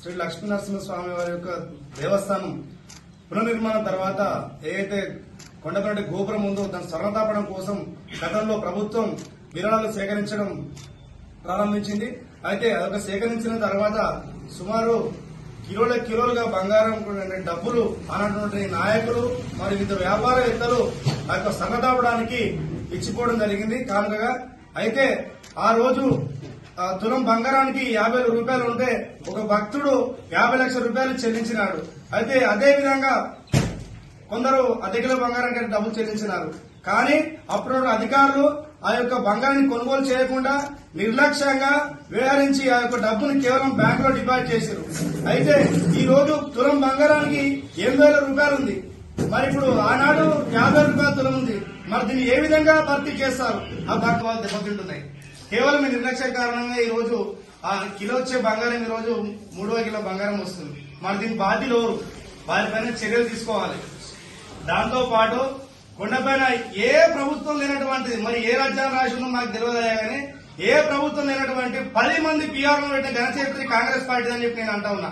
శ్రీ లక్ష్మీ నరసింహస్వామి వారి యొక్క దేవస్థానం పునర్నిర్మాణం తర్వాత ఏదైతే కొండపల్లి గోపురం ఉందో దాన్ని స్వర్ణతాపడం కోసం గతంలో ప్రభుత్వం విరాళాలు సేకరించడం ప్రారంభించింది. అయితే అదొక సేకరించిన తర్వాత సుమారు కిలోల కిలోలుగా బంగారం డబ్బులు అన్నటువంటి నాయకులు మరి వివిధ వ్యాపారవేత్తలు ఆ యొక్క స్వర్ణతాపడానికి ఇచ్చిపోవడం జరిగింది. కానుకగా అయితే ఆ రోజు తులం బంగారానికి యాభై వేల రూపాయలు ఉంటే ఒక భక్తుడు యాభై లక్షల రూపాయలు చెల్లించినాడు. అయితే అదే విధంగా కొందరు అర్ధ కిలో బంగారానికి డబ్బులు చెల్లించినారు. కానీ అప్పుడు అధికారులు ఆ యొక్క బంగారాన్ని కొనుగోలు చేయకుండా నిర్లక్ష్యంగా వ్యవహరించి ఆ యొక్క డబ్బును కేవలం బ్యాంకులో డిపాజిట్ చేశారు. అయితే ఈ రోజు తులం బంగారానికి ఎనిమిది వేల రూపాయలు ఉంది. మరి ఇప్పుడు ఆనాడు యాభై రూపాయల ఉంది మరి దీన్ని ఏ విధంగా భర్తీ చేస్తారు? ఆ భక్తి వాళ్ళు దెబ్బతింటున్నాయి. కేవలం మీ నిర్లక్ష్య కారణంగా ఈ రోజు ఆ కిలో వచ్చే బంగారం ఈ రోజు మూడవ కిలో బంగారం వస్తుంది. మరి దీని బాధ్యులు ఎవరు? వారిపైన చర్యలు తీసుకోవాలి. దాంతో పాటు కొండపైన ఏ ప్రభుత్వం లేనటువంటి మరి ఏ రాజ్యాంగం రాసి ఉందో మాకు తెలియదయా కానీ ఏ ప్రభుత్వం లేనటువంటి పది మంది పీఆర్ఓ పెట్టిన ఘనచరిత్ర కాంగ్రెస్ పార్టీ అని చెప్పి నేను అంటా ఉన్నా.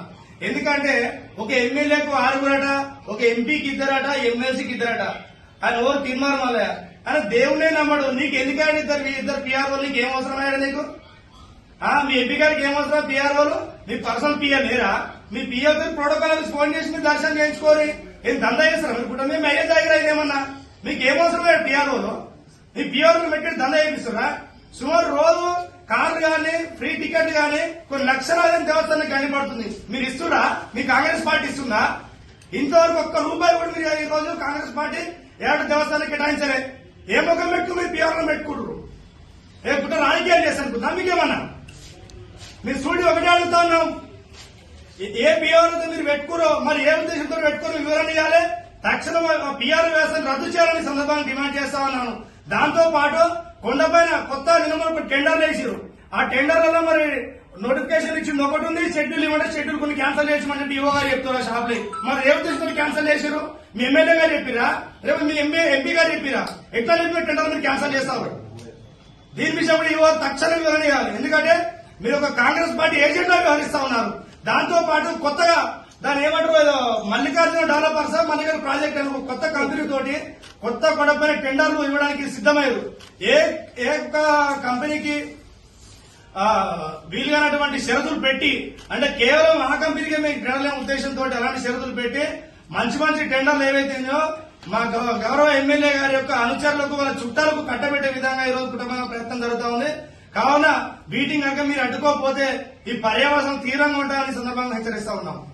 ఎందుకంటే ఒక ఎమ్మెల్యేకు ఆరుగురట ఒక ఎంపీకి ఇద్దరట ఎమ్మెల్సీకి ఇద్దరట. ఆయన ఎవరు తీర్మానం మళ్ళా ఆయన దేవుడే నమ్మడు. నీకు ఎందుకంటే ఇద్దరు? ఇద్దరు పీఆర్ఓ నీకు ఏం నీకు? ఆ, మీ ఎంపీ గారికి ఏమవసరం పిఆర్ వాళ్ళు? మీ పర్సనల్ పీఆర్ లేరా మీ పిఆర్ ప్రోటోకాల్ ఆఫీస్ ఫోన్ చేసి మీరు దర్శనం చేయించుకోరి. ఏం దందా చేస్తారా? మీరు కుటుంబం మ్యారేజ్ దగ్గర ఏమన్నా? మీకు ఏం అవసరం వాళ్ళు? మీ పిఆర్ పెట్టి దందా చేపిస్తారా సుమారు రోజు కార్లు కానీ ఫ్రీ టికెట్ కానీ కొన్ని లక్షలాది దేవస్థానం కనబడుతుంది మీరు ఇస్తురా మీ కాంగ్రెస్ పార్టీ ఇస్తుందా? ఇంతవరకు ఒక్క రూపాయి కూడా మీరు ఈ రోజు కాంగ్రెస్ పార్టీ ఏడు దేవస్థానానికి కేటాయించలే. ఏ ముఖం పెట్టుకు మీరు పీఆర్ఓ పెట్టుకుంటారు ఏ పుట్ట రాజకీయాలు చేస్తాను మీకేమన్నా మీరు చూడి ఒకటే అడుగుతా ఉన్నాం. ఏ- ఏ మీరు పెట్టుకోరో మరి ఏ ఉద్దేశంతో పెట్టుకుని వివరణ ఇవ్వాలి. తక్షణం పిఆర్ వ్యవస్థను రద్దు చేయాలని సందర్భాన్ని డిమాండ్ చేస్తా ఉన్నాను. దాంతో పాటు కొండపైన కొత్త నిలబడి టెండర్లు వేసారు ఆ టెండర్లలో మరి నోటిఫికేషన్ ఇచ్చింది ఒకటి ఉంది షెడ్యూల్ ఇవ్వండి షెడ్యూల్ కొన్ని క్యాన్సిల్ చేసామని డిఓ గారు చెప్తారు షాప్లో మరి ఏ తీసుకుని క్యాన్సిల్ చేశారు మీ ఎమ్మెల్యే గారు చెప్పిరా రేపు మీ ఎంపీ ఎంపీ గారు చెప్పిరా ఎట్లా చెప్పిన టెండర్ మీరు క్యాన్సిల్ చేస్తారు దీని విషయంలో కూడా తక్షణం వివరణ ఇవ్వాలి. ఎందుకంటే మీరు ఒక కాంగ్రెస్ పార్టీ ఏజెంట్గా వ్యవహరిస్తా ఉన్నారు. దాంతో పాటు కొత్తగా దాని ఏమంటారు మల్లికార్జున డెవలపర్స్ మల్లికార్జున ప్రాజెక్ట్ అని కొత్త కంపెనీ తోటి కొత్త కొడపైన టెండర్లు ఇవ్వడానికి సిద్ధమయ్యారు. ఏ ఏ ఒక్క కంపెనీకి వీలుగానటువంటి షరతులు పెట్టి అంటే కేవలం ఆ కంపెనీకి మీకు టెండర్లే ఉద్దేశంతో అలాంటి షరతులు పెట్టి మంచి మంచి టెండర్లు ఏవైతే ఉన్నాయో మా గౌ- గౌరవ ఎమ్మెల్యే గారి యొక్క అనుచరులకు వాళ్ళ చుట్టాలకు కట్టబెట్టే విధంగా ఈ రోజు కుటుంబ ప్రయత్నం జరుగుతా ఉంది. కావున మీటింగ్ కనుక మీరు అడ్డుకోకపోతే ఈ పర్యావరణం తీవ్రంగా ఉంటుందని సందర్భంగా హెచ్చరిస్తా ఉన్నాం.